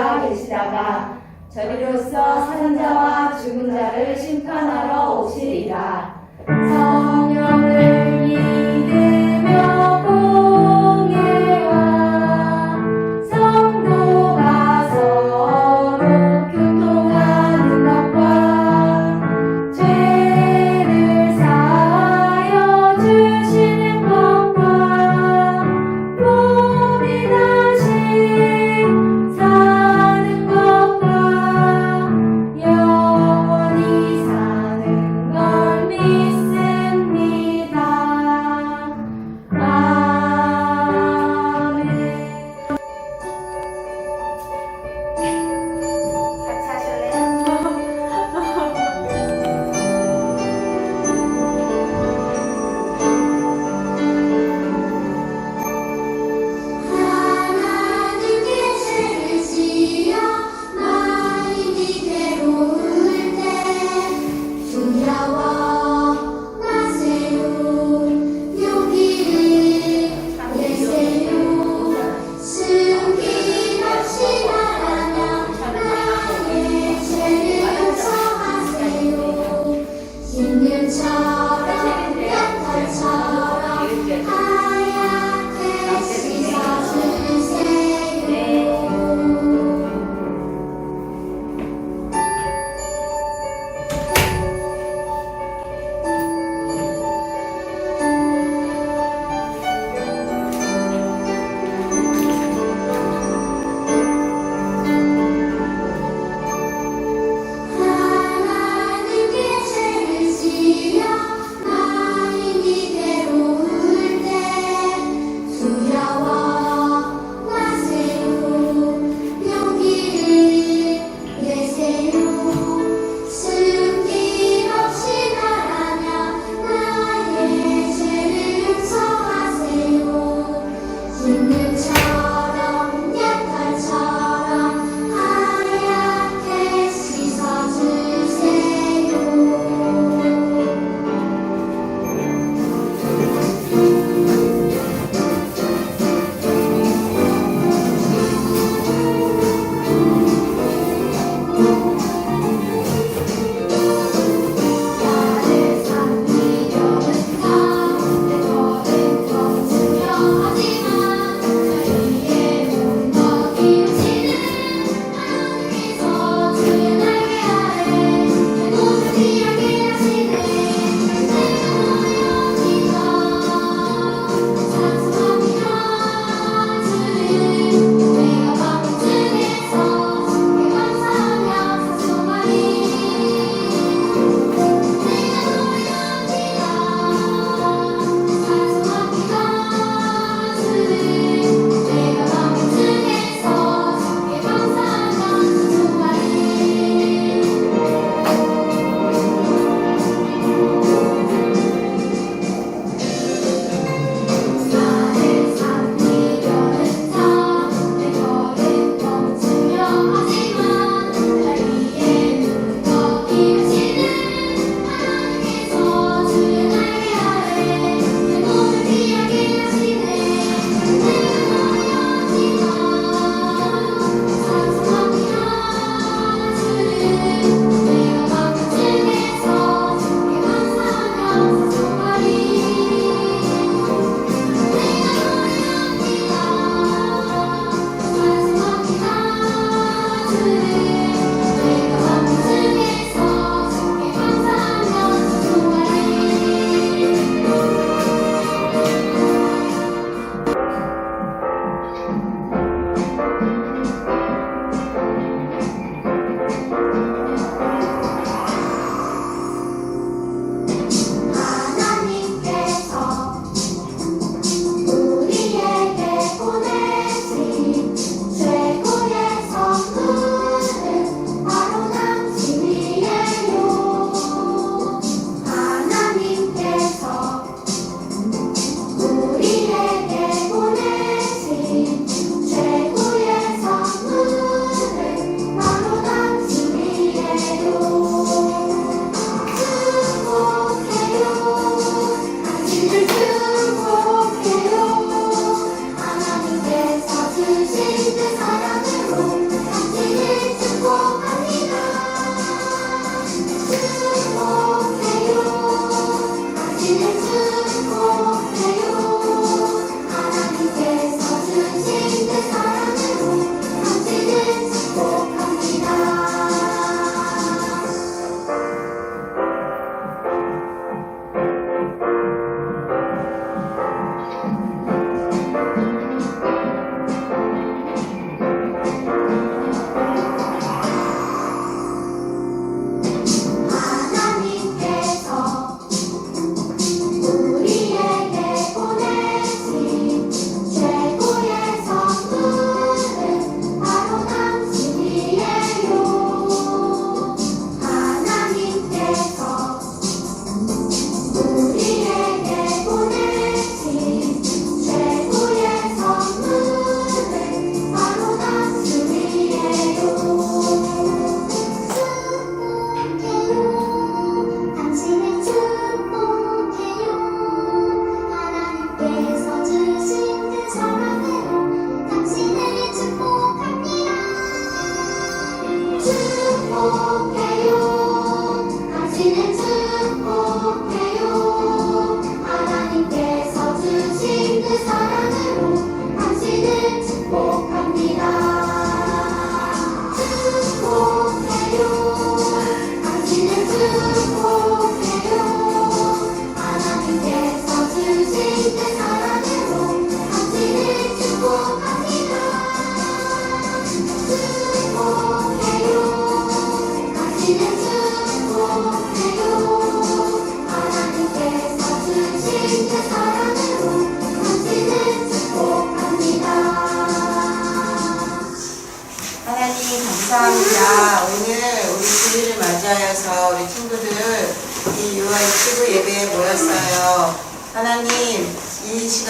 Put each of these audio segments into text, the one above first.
앉아 계시다가 저리로서 사는 자와 죽은 자를 심판하러 오시리라. 성령을 내게 서주신 그 사랑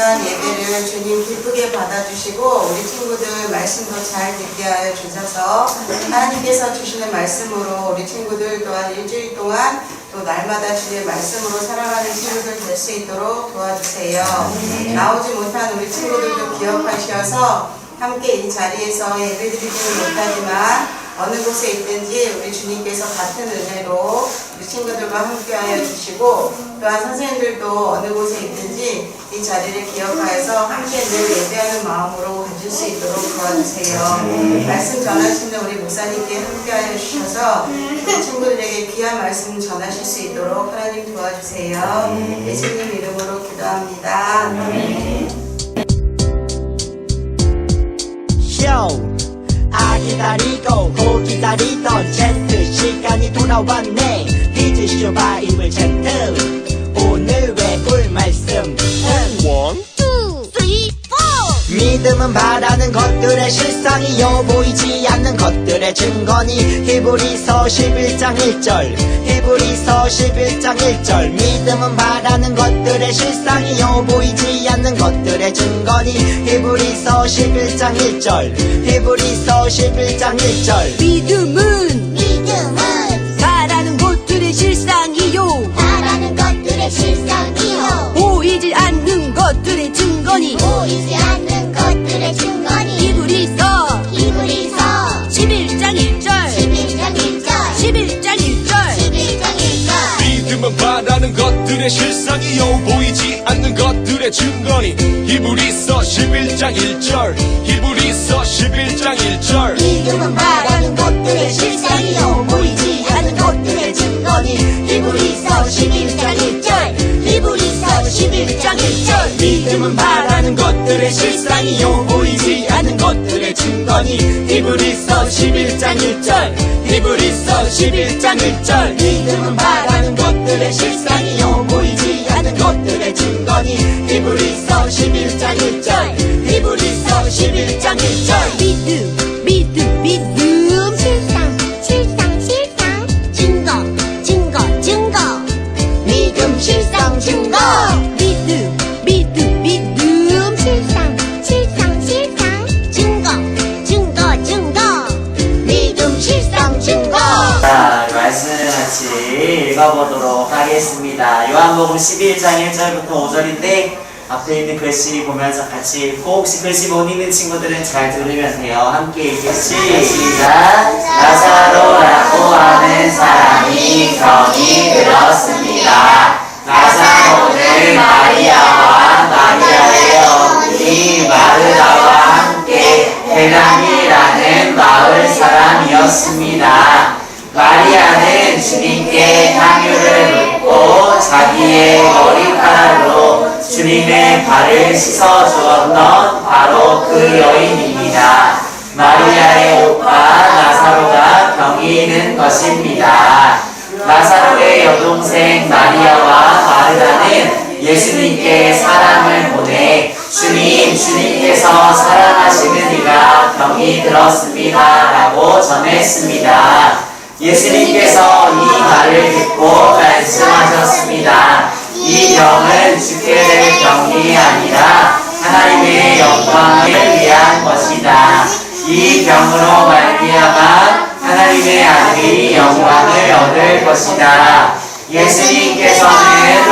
이 시간 예배를 주님 기쁘게 받아주시고 우리 친구들 말씀도 잘 듣게 하여 주셔서 하나님께서 주시는 말씀으로 우리 친구들 또한 일주일 동안 또 날마다 주의 말씀으로 살아가는 친구들 될 수 있도록 도와주세요. 나오지 못한 우리 친구들도 기억하셔서 함께 이 자리에서 예배 드리지는 못하지만 어느 곳에 있든지 우리 주님께서 같은 은혜로 우리 친구들과 함께하여 주시고 또한 선생님들도 어느 곳에 있든지 이 자리를 기억하여서 함께 늘 예배하는 마음으로 가질 수 있도록 도와주세요. 말씀 전하시는 우리 목사님께 함께하여 주셔서 우리 친구들에게 귀한 말씀 전하실 수 있도록 하나님 도와주세요. 예수님 이름으로 기도합니다. 쇼! 아 기다리고 고 기다리던 젠트 시간이 돌아왔네. 디즈쇼 바이블 젠트 오늘 외울 말씀 믿음은 바라는 것들의 실상이요 보이지 않는 것들의 증거니 히브리서 11장 1절 히브리서 11장 1절. 믿음은 바라는 것들의 실상이요 보이지 않는 것들의 증거니 히브리서 11장 1절 히브리서 11장 1절. 믿음은 믿음은 것들의 실상이요 보이지 않는 것들의 증거니 히브리서 11장 1절 히브리서 11장 1절. 믿음은 바라는 것들의 실상이요 보이지 않는 것들의 증거니 히브리서 11장 1절 히브리서 11장 1절. 믿음은 바라는 것들의 실상이요 보이지 않는 것들의 증거니 히브리서 11장 1절 히브리서 11장 1절. 믿음은 바라는 것들의 실상이요 보이지 않는 것들의 증거니. 히브리서 11장 1절. 히브리서 11장 1절. 믿음 읽어보도록 하겠습니다. 요한복음 11장 1절부터 5절인데 앞에 있는 글씨 보면서 같이 읽고 혹시 글씨 못 읽는 친구들은 잘 들으면 돼요. 함께 읽겠지? 시작! 나사로라고 하는 사람이 병이 들었습니다. 나사로는 마리아와 마리아의 어머니 마르다와 함께 베단이라는 마을 사람이었습니다. 마리아는 주님께 향유를 붓고 자기의 머리카락으로 주님의 발을 씻어 주었던 바로 그 여인입니다. 마리아의 오빠 나사로가 병이 있는 것입니다. 나사로의 여동생 마리아와 마르다는 예수님께 사람을 보내 주님, 주님께서 사랑하시는 이가 병이 들었습니다. 라고 전했습니다. 예수님께서 이 말을 듣고 말씀하셨습니다. 이 병은 죽게 될 병이 아니라 하나님의 영광을 위한 것이다. 이 병으로 말미암아 하나님의 아들이 영광을 얻을 것이다. 예수님께서는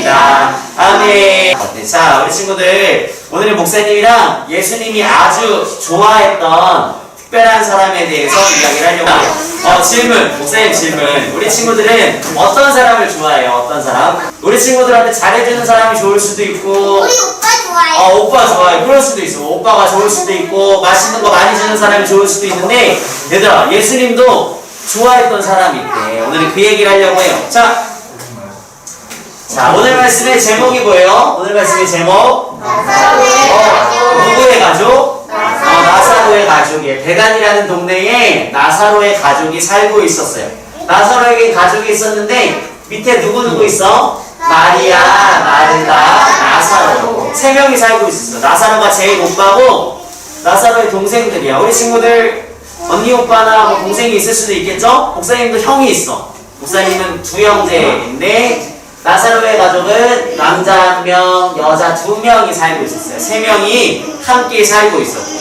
사랑하셨습니다. 아멘. 어때? 자, 우리 친구들 오늘 목사님이랑 예수님이 아주 좋아했던 특별한 사람에 대해서 이야기를 하려고 해요. 어, 질문, 목사님 질문. 우리 친구들은 어떤 사람을 좋아해요? 어떤 사람? 우리 친구들한테 잘해주는 사람이 좋을 수도 있고, 우리 오빠 좋아해 어, 오빠 좋아해. 그럴 수도 있어. 오빠가 좋을 수도 있고, 맛있는 거 많이 주는 사람이 좋을 수도 있는데, 얘들아, 예수님도 좋아했던 사람이 있대. 오늘은 그 얘기를 하려고 해요. 자, 자, 오늘 말씀의 제목이 뭐예요? 오늘 말씀의 제목? 어, 누구의 가족? 어, 나사로의 가족이에요. 베단이라는 동네에 나사로의 가족이 살고 있었어요. 나사로에게 가족이 있었는데, 밑에 누구누구 있어? 마리아, 마르다, 나사로. 세 명이 살고 있었어. 나사로가 제일 오빠고 나사로의 동생들이야. 우리 친구들 언니 오빠나 뭐 동생이 있을 수도 있겠죠? 목사님도 형이 있어. 목사님은 두 형제인데 나사로의 가족은 남자 한 명, 여자 두 명이 살고 있었어요. 세 명이 함께 살고 있었대.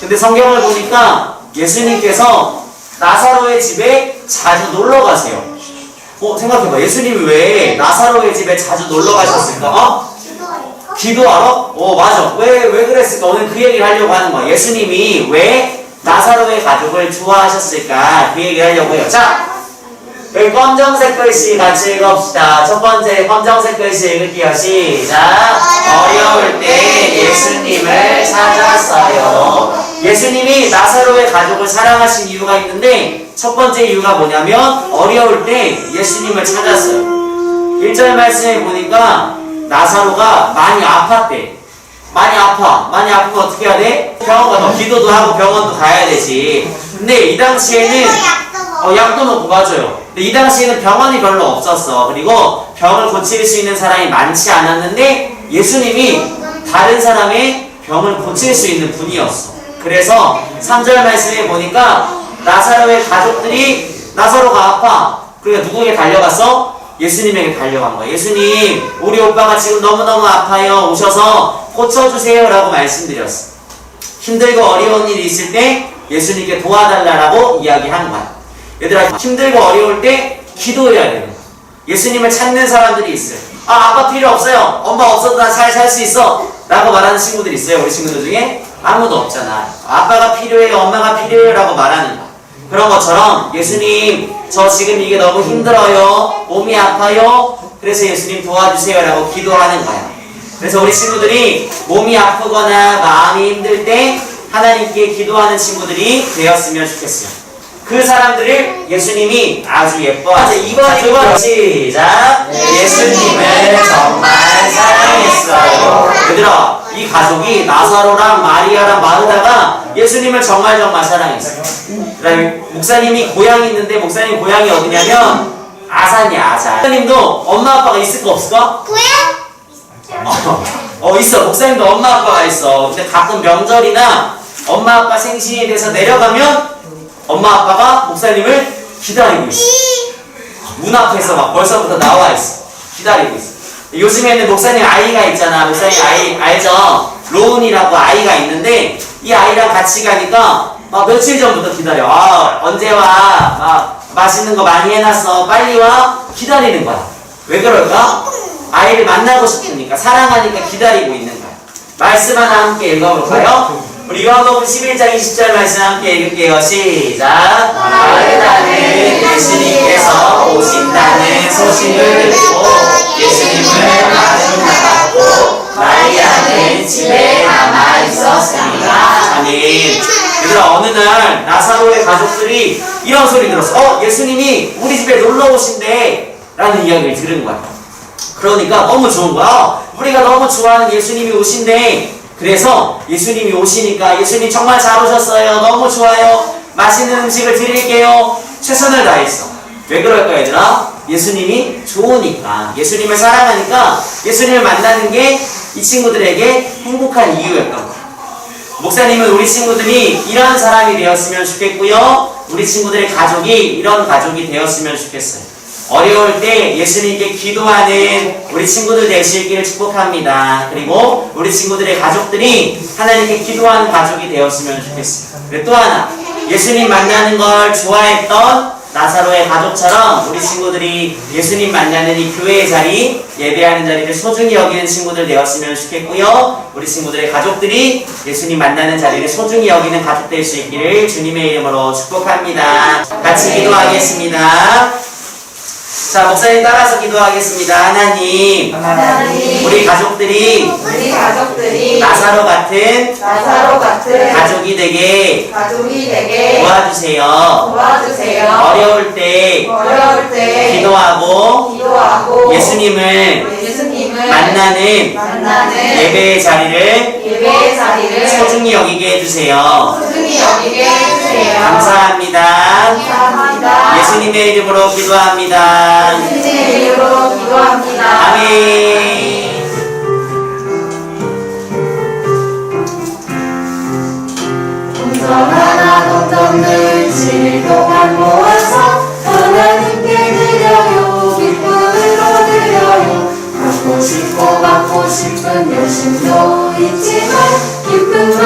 근데 성경을 보니까 예수님께서 나사로의 집에 자주 놀러 가세요. 어, 생각해봐. 예수님이 왜 나사로의 집에 자주 놀러 가셨을까? 어? 기도하러? 어, 맞아. 왜, 왜 그랬을까? 오늘 그 얘기를 하려고 하는 거야. 예수님이 왜 나사로의 가족을 좋아하셨을까? 그 얘기를 하려고 해요. 자, 여기 검정색 글씨 같이 읽읍시다. 첫 번째 검정색 글씨 읽을게요. 시작. 어려울 때 예수님을 찾았어요. 예수님이 나사로의 가족을 사랑하신 이유가 있는데 첫 번째 이유가 뭐냐면 어려울 때 예수님을 찾았어요. 1절 말씀에 보니까 나사로가 많이 아팠대. 많이 아파. 많이 아프면 어떻게 해야 돼? 병원 가서 기도도 하고 병원도 가야 되지. 근데 이 당시에는 어, 약도 먹고 맞아요. 이 당시에는 병원이 별로 없었어. 그리고 병을 고칠 수 있는 사람이 많지 않았는데 예수님이 다른 사람의 병을 고칠 수 있는 분이었어. 그래서 3절 말씀에 보니까 나사로의 가족들이 나사로가 아파. 그러니까 누구에게 달려갔어? 예수님에게 달려간 거야. 예수님, 우리 오빠가 지금 너무너무 아파요. 오셔서 고쳐주세요. 라고 말씀드렸어. 힘들고 어려운 일이 있을 때 예수님께 도와달라고 이야기한 거야. 얘들아, 힘들고 어려울 때 기도해야 거야. 예수님을 찾는 사람들이 있어요. 아, 아빠 필요 없어요. 엄마 없어도 나 잘 살 수 있어. 라고 말하는 친구들 있어요. 우리 친구들 중에 아무도 없잖아. 아빠가 필요해요. 엄마가 필요해요. 라고 말하는 거야. 그런 것처럼 예수님, 저 지금 이게 너무 힘들어요. 몸이 아파요. 그래서 예수님 도와주세요. 라고 기도하는 거야. 그래서 우리 친구들이 몸이 아프거나 마음이 힘들 때 하나님께 기도하는 친구들이 되었으면 좋겠어요. 그 사람들을 예수님이 아주 예뻐하세요. 이번 이번 시작. 예수님을 정말 사랑했어요. 얘들아, 이 가족이 나사로랑 마리아랑 마르다가 예수님을 정말 정말 사랑했어요. 그다음에 목사님이 고향이 있는데 목사님 고향이 어디냐면 아산이야 아산. 목사님도 엄마 아빠가 있을까 없을까? 어, 어 있어 목사님도 엄마 아빠가 있어 근데 가끔 명절이나 엄마 아빠 생신에 대해서 내려가면 엄마 아빠가 목사님을 기다리고 있어. 문 앞에서 막 벌써부터 나와 있어. 기다리고 있어. 요즘에는 목사님 아이가 있잖아. 목사님 아이 알죠? 로운이라고 아이가 있는데 이 아이랑 같이 가니까 막 며칠 전부터 기다려. 아 언제 와 막 맛있는 거 많이 해놨어. 빨리 와. 기다리는 거야. 왜 그럴까? 아이를 만나고 싶으니까 사랑하니까 기다리고 있는 거야. 말씀 하나 함께 읽어볼까요? 우리 요한복음 11장 20절 말씀 함께 읽을게요. 시작. 마르다는 예수님께서 오신다는 소식을 듣고 예수님을 마중 나갔고 마리아는 집에 남아 있었습니다. 아멘. 얘들아 어느 날 나사로의 가족들이 이런 소리 들었어. 어 예수님이 우리 집에 놀러 오신대. 라는 이야기를 들은 거야. 그러니까 너무 좋은 거야. 우리가 너무 좋아하는 예수님이 오신대. 그래서 예수님이 오시니까 예수님 정말 잘 오셨어요. 너무 좋아요. 맛있는 음식을 드릴게요. 최선을 다했어. 왜 그럴까 얘들아? 예수님이 좋으니까 예수님을 사랑하니까 예수님을 만나는 게 이 친구들에게 행복한 이유였던 거야. 목사님은 우리 친구들이 이런 사람이 되었으면 좋겠고요. 우리 친구들의 가족이 이런 가족이 되었으면 좋겠어요. 어려울 때 예수님께 기도하는 우리 친구들 되시기를 축복합니다. 그리고 우리 친구들의 가족들이 하나님께 기도하는 가족이 되었으면 좋겠어요. 그리고 또 하나, 예수님 만나는 걸 좋아했던 나사로의 가족처럼 우리 친구들이 예수님 만나는 이 교회의 자리, 예배하는 자리를 소중히 여기는 친구들 되었으면 좋겠고요. 우리 친구들의 가족들이 예수님 만나는 자리를 소중히 여기는 가족 될 수 있기를 주님의 이름으로 축복합니다. 같이 기도하겠습니다. 자, 목사님 따라서 기도하겠습니다. 하나님, 하나님 우리 가족들이 우리 가족들이 나사로 같은 나사로 같은 가족이 되게 가족이 되게 도와주세요. 도와주세요. 어려울 때 어려울 때 기도하고 기도하고 예수님을 예수님을 만나는 만나는 예배의 자리를 예배의 자리를 소중히 여기게 해주세요. 소중히 여기게 해주세요. 감사합니다. 감사합니다. 예수님의 이름으로 기도합니다. 예수님의 이름으로 기도합니다. 아멘. 동전 하나 동전을 7일 동안 모아서 싶고 받고 싶은 열심도 있지만 기쁜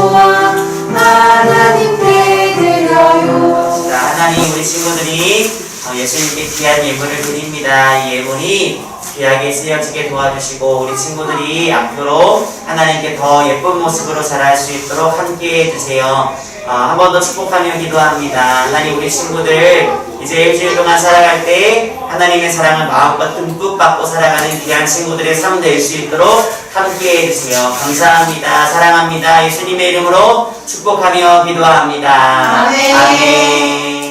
모아 하나님께 드려요 자, 하나님 우리 친구들이 어, 예수님께 귀한 예물을 드립니다. 이 예물이 귀하게 쓰여지게 도와주시고 우리 친구들이 앞으로 하나님께 더 예쁜 모습으로 자랄 수 있도록 함께 해 주세요. 어, 한 번 더 축복하며 기도합니다. 하나님 우리 친구들 이제 일주일 동안 살아갈 때 하나님의 사랑을 마음껏 듬뿍 받고 살아가는 귀한 친구들의 삶 될 수 있도록 함께 해 주세요. 감사합니다. 사랑합니다. 예수님의 이름으로 축복하며 기도합니다. 아멘. 아멘.